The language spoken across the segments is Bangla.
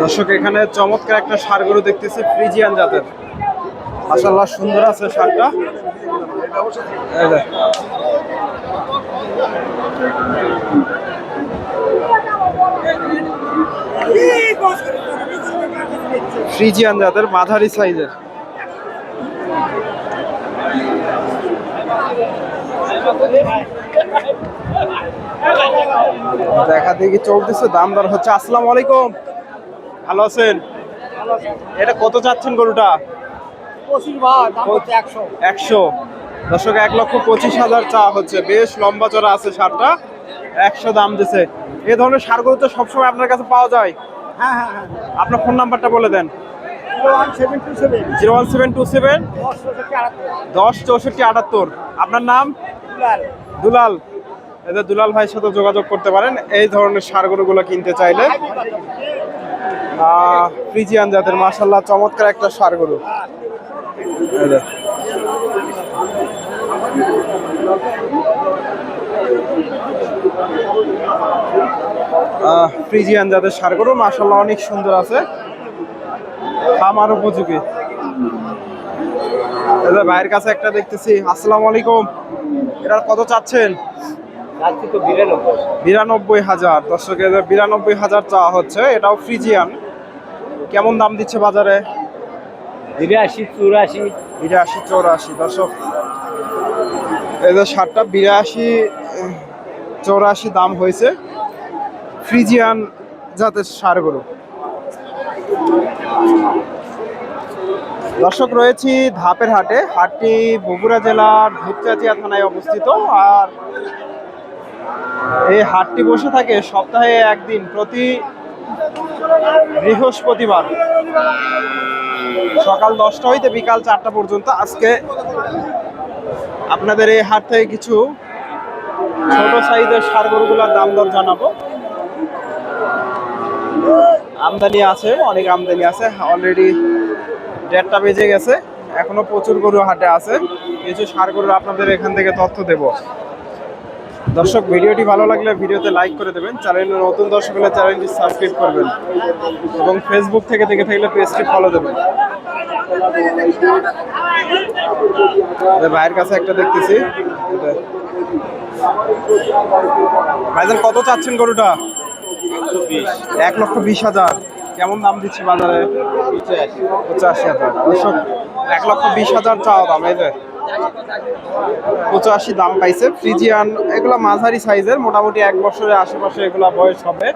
দর্শক, এখানে চমৎকার একটা সার গরু দেখতেছি, ফ্রিজিয়ান জাতের। মাসাল্লাহ সুন্দর আছে সারটা। ফ্রিজিয়ান জাতের, মাঝারি সাইজের। দেখা দেখি চলতেছে দাম দর হচ্ছে। আসসালামু আলাইকুম। ভালো আছেন? এটা কত চাচ্ছেন গরুটা? একশো। দর্শক এক লক্ষ পঁচিশ হাজার চা হচ্ছে। বেশ লম্বা চড়া আছে সারটা। একশো দাম দিছে। এ ধরনের সারগুলো তো সবসময় আপনার কাছে পাওয়া যায়। হ্যাঁ হ্যাঁ হ্যাঁ। আপনার ফোন নাম্বারটা বলে দেন। Zero one seven two seven. দশ চৌষট্টি আটাত্তর। আপনার নাম? দুলাল এদের দুলাল ভাইয়ের সাথে যোগাযোগ করতে পারেন, এই ধরনের সারগরুগুলো কিনতে চাইলে। ফ্রিজিয়ান জাতের মাসাল্লাহ চমৎকার একটা সারগরু। ফ্রিজিয়ান জাতের সারগরু মাসাল্লাহ অনেক সুন্দর আছে। খামার উপযোগী। ভাইয়ের কাছে একটা দেখতেছি, আসসালামু আলাইকুম। এটার কত চাচ্ছেন? বিরানব্বই। হাজার। দর্শকের বিরানব্বই হাজার চাওয়া হচ্ছে। এটাও ফ্রিজিয়ান। কেমন দাম দিচ্ছে বাজারে? বিরাশি চৌরাশি। বিরাশি চৌরাশি। দর্শক এদের শার্টটা বিরাশি চৌরাশি দাম হয়েছে। ফ্রিজিয়ান জাতের সারগুলো দর্শক রয়েছি ধাপের হাটে। হাটটি বগুড়া জেলার ধূপচাচিয়া থানায় অবস্থিত। আর এই হাটটি বসে থাকে সপ্তাহে একদিন প্রতি বৃহস্পতিবার। সকাল দশটা হইতে বিকাল চারটা পর্যন্ত। আজকে আপনাদের এই হাট থেকে কিছু ছোট সাইজের সার গরুগুলোর দাম দর জানাব। আমদানি আছে, অনেক আমদানি আছে। অলরেডি দেড়টা বেজে গেছে। এখনও প্রচুর গরু হাটে আছে। কিছু সার গরুর আপনাদের এখান থেকে তথ্য দেব। দর্শক ভিডিওটি ভালো লাগলে ভিডিওতে লাইক করে দেবেন। চ্যানেলে নতুন দর্শক হলে চ্যানেলটি সাবস্ক্রাইব করবেন এবং ফেসবুক থেকে দেখে থাকলে পেজটি ফলো দেবেন। ভাইয়ের কাছে একটা দেখতেছি। ভাইজান কত চাচ্ছেন গরুটা? এক লক্ষ বিশ হাজার। কেমন দাম দিচ্ছে বাজারে? পঁচাশি হাজার। এক লক্ষ বিশ হাজার চাওয়া দাম, এই যে। পঁচাশি দাম পাইছে। ফ্রিজিয়ান, এগুলো মাঝারি সাইজের, মোটামুটি এক বছরের আশেপাশে এগুলা বয়স হবে।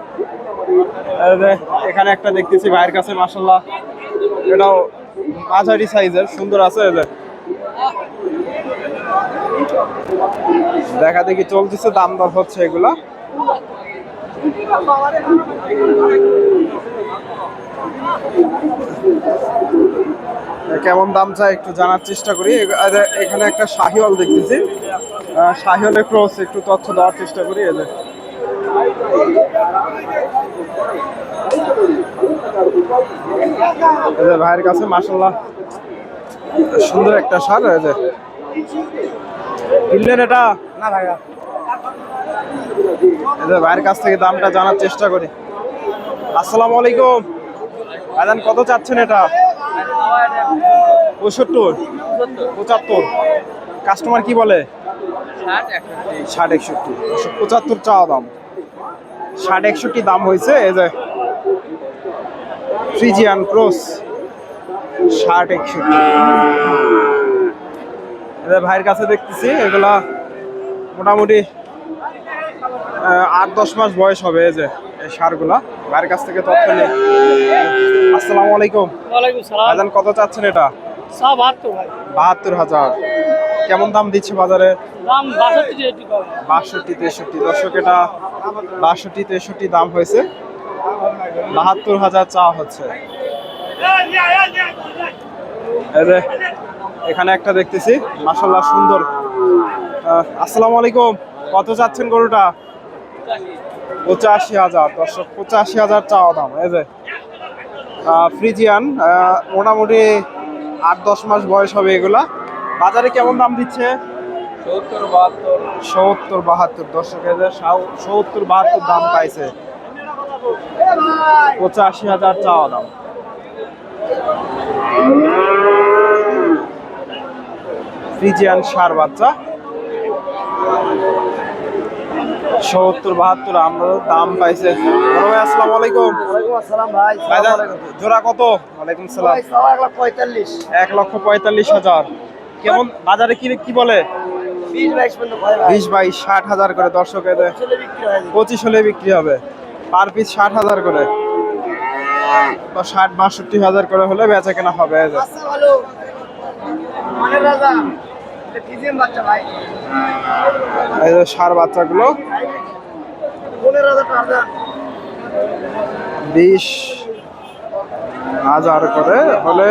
এখানে একটা দেখতেছি ভাইয়ের কাছে মাসাল্লাহ এটাও মাঝারি সাইজের, সুন্দর আছে এদের দেখা দেখি চলতেছে, দাম দর হচ্ছে এগুলা। কেমন দাম চাই একটু জানার চেষ্টা করি। এখানে একটা শাহিওয়াল দেখতেছি। শাহিওয়ালের ক্রস একটু তথ্য দেওয়ার চেষ্টা করি এদের এদের ভাইয়ের কাছে মাসাল্লাহ সুন্দর একটা সার এদের কিনলেন এটা? না ভাইয়া। এদের ভাইয়ের কাছ থেকে দামটা জানার চেষ্টা করি। আসসালামু আলাইকুম। ভাইজান কত চাচ্ছেন এটা? পঁয়ষট্টর পঁচাত্তর। কাস্টমার কি বলে? ষাট একষট্টি। পঁচাত্তর চাওয়া দাম। ষাট একষট্টি দাম হয়েছে, এই যে ফ্রিজিয়ান ক্রস। ষাট একষট্টি। ভাইয়ের কাছে দেখতেছি, এগুলা মোটামুটি আট দশ মাস বয়স হবে এই যে, এই সারগুলা। ভাইয়ের কাছ থেকে তথ্য নিয়ে। আসসালামু আলাইকুম। ভাইজান কত চাচ্ছেন এটা? বাহাত্তর হাজার। কেমন দাম দিচ্ছে বাজারে? দাম বাষট্টি তেষট্টি দর্শক এটা বাষট্টি তেষট্টি দাম হয়েছে। বাহাত্তর হাজার চা হচ্ছে। এখানে একটা দেখতেছি। মাসাল্লাহ সুন্দর। আসসালামু আলাইকুম। কত চাচ্ছেন গরুটা? পঁচাশি হাজার দর্শক পঁচাশি হাজার চাওয়া দাম এই যে ফ্রিজিয়ান মোটামুটি আট দশ মাস বয়স হবে এগুলা। বাজারে কেমন দাম দিচ্ছে? সত্তর বাহাত্তর। সত্তর বাহাত্তর দর্শক সত্তর বাহাত্তর দাম পাইছে। পঁচাশি হাজার চাওয়া দাম। ফ্রিজিয়ান সার বাচ্চা। সত্তর বাহাত্তর আমরা দাম পাইছে। ভাই আসসালামু আলাইকুম। ভাই জোড়া কত? ওয়ালাইকুম সালাম। এক লক্ষ পঁয়তাল্লিশ হাজার। কেমন? বাজারে কি কি বলে? বিশ বাইশ ষাট হাজার করে দর্শক পঁচিশ হলে বিক্রি হবে। পার পিস ষাট হাজার করে। বা ষাট বাষট্টি হাজার করে হলে বেচা কেনা হবে সার বাচ্চাগুলো। বিশ হাজার করে হলে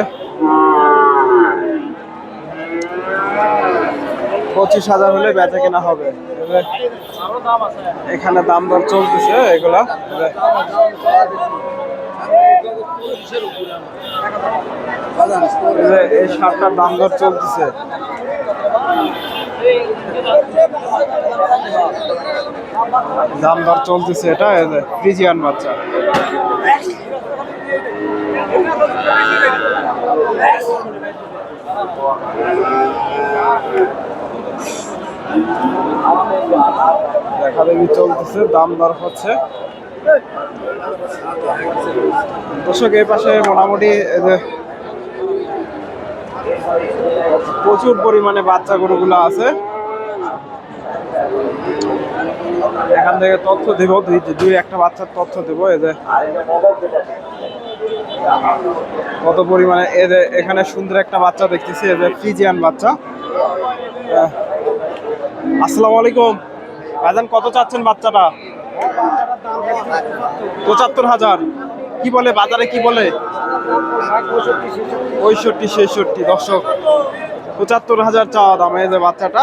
পঁচিশ হাজার হলে বেচা কেনা হবে। এখানে দাম দর চলতেছে এগুলা। এই সারটার দাম দর চলতেছে। দাম দর চলতেছে এটা ফ্রিজিয়ান বাচ্চা। দেখা দেখি চলতেছে, দাম দর হচ্ছে। দর্শক, এই পাশে মোটামুটি প্রচুর পরিমাণে বাচ্চা গরুগুলো আছে। এখান থেকে তথ্য দেবো, দুই একটা বাচ্চার তথ্য দেবো যে। কত পরিমাণে এদের এখানে সুন্দর একটা বাচ্চা দেখতেছি এদের ফ্রিজিয়ান বাচ্চা। আসসালামু আলাইকুম। ভাইজান, কত চাচ্ছেন বাচ্চাটা? পঁচাত্তর হাজার। কি বলে, বাজারে কি বলে? পঁয়ষট্টি, ছেষট্টি। দর্শক, পঁচাত্তর হাজার চাওয়া দাম, এই যে বাচ্চাটা।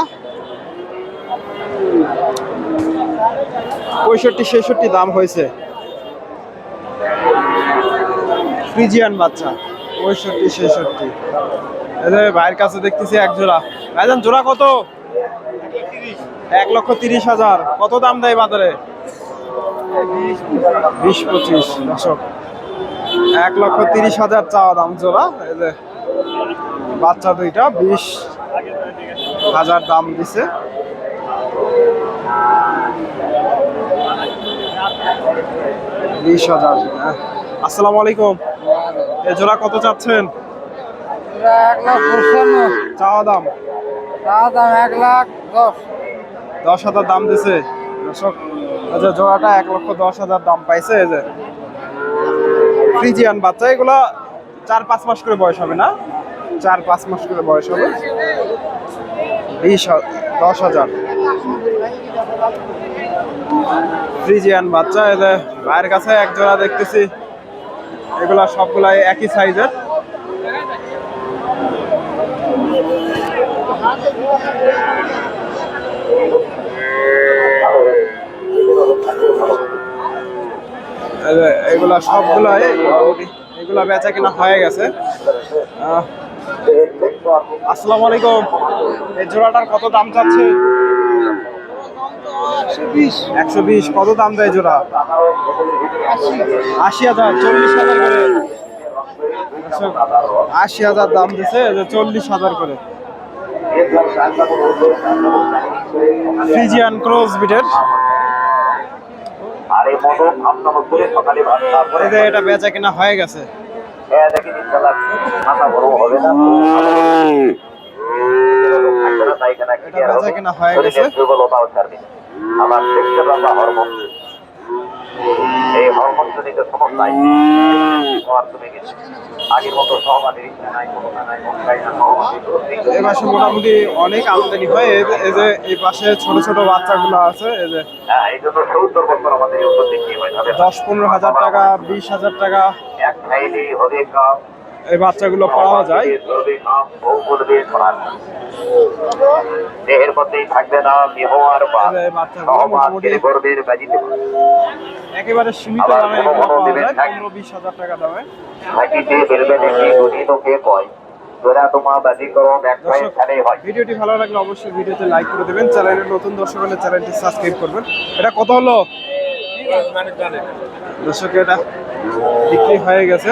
পঁয়ষট্টি, ছেষট্টি দাম হয়েছে। ফ্রিজিয়ান বাচ্চা, পঁয়ষট্টি, ছেষট্টি। ভাইয়ের কাছে দেখতেছি এক জোড়া। ভাইজান, জোড়া কত? এক লক্ষ তিরিশ হাজার। কত দাম দেয় বাজারে? বিশ পঁচিশ দশক এক লক্ষ তিরিশ হাজার চাওয়া দাম জোড়া। বাচ্চা দুইটা, বিশ হাজার দাম দিছে। বিশ হাজার হ্যাঁ। আসসালামু আলাইকুম। এ জোড়া কত চাচ্ছেন? এক লাখ পঞ্চান্ন চাওয়া দাম? চা দাম এক লাখ দশ। দশ হাজার দাম দিছে? যে জোড়াটা এক লক্ষ দশ হাজার দাম পাইছে এই যে ফ্রিজিয়ান বাচ্চা এগুলা চার পাঁচ মাস করে বয়স হবে না? চার পাঁচ মাস করে বয়স হবে। বিশ দশ হাজার। ফ্রিজিয়ান বাচ্চা এদের ভাইয়ের কাছে এক জোড়া দেখতেছি। এগুলা সবগুলাই একই সাইজের। এগুলা সবগুলাই এগুলা বেচা কিনা হয়ে গেছে। আসসালামু আলাইকুম। এই জোড়াটার কত দাম চাচ্ছে? একশো বিশ। কত দাম দেয় জোড়া? আশি হাজার চল্লিশ হাজার করে। আশি হাজার দাম দিছে যে চল্লিশ হাজার করে। ফ্রিজিয়ান ক্রস বিটের এটা বেচা কিনা হয়ে গেছে। হ্যাঁ মাথা বড় হবে না। এটা বেচা কিনা হয়ে গেছে। শরীরের দুর্বলতাও ছাড়বে। আমার দেখতে পাবা হরমোন। এই হরমোন জনিত সমস্যায় তোমার তুমি আগের মতো সহবাদী মন এই পাশে মোটামুটি অনেক আমদানি হয়। এই যে- এই পাশে ছোট ছোট বাচ্চাগুলো আছে এই যে হ্যাঁ হয়। দশ পনেরো হাজার টাকা বিশ হাজার টাকা। এক খাইলে হবে এই বাচ্চাগুলো পাওয়া যায়। দেহের মধ্যেই থাকবে না দেহ আর একেবারে সীমিত দামে পাওয়া যায় পনেরো বিশ হাজার টাকা দামে। হয়। ভিডিওটি ভালো লাগলে অবশ্যই ভিডিওতে লাইক করে দেবেন। চ্যানেলের নতুন দর্শক হলে চ্যানেলটি সাবস্ক্রাইব করবেন। এটা কত হলো? দর্শক এটা বিক্রি হয়ে গেছে।